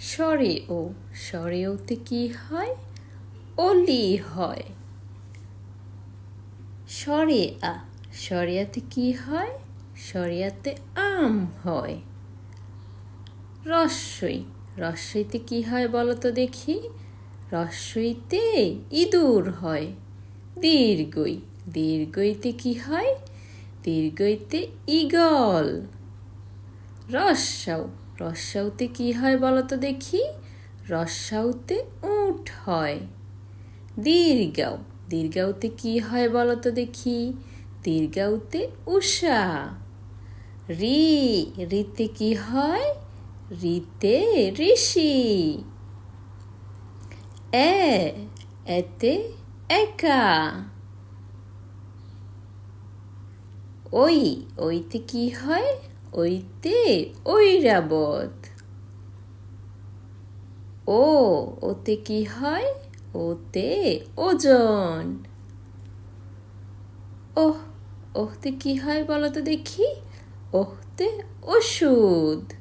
স্বরে ও স্বরে ওতে কি হয়? অলি হয়। স্বরে আ স্বরেয়াতে কি হয়? স্বরেয়াতে আম হয়। রস্যই, রস্যইতে কি হয় বলো তো দেখি? রস্যইতে ইঁদুর হয়। দীর্ঘই, দীর্ঘইতে কি হয়? দীর্ঘইতে ইগল রস্যাও রস্যাউতে কি হয় বলো তো দেখি? রসাউতে উঠ হয়। দীর্ঘাও দীর্ঘাউতে কি হয় বলো তো দেখি? দীর্ঘাউতে উষা। রি, রিতে কি হয়? রিতে ঋষি। এ, এতে একা। ওই, ওইতে কি হয়? ওইতে ওই ঐরাবত। ও, ওতে কি হয়? ওতে ওজন। ওহ, ওহতে কি হয় বলো তো দেখি? ওহতে ওষুধ।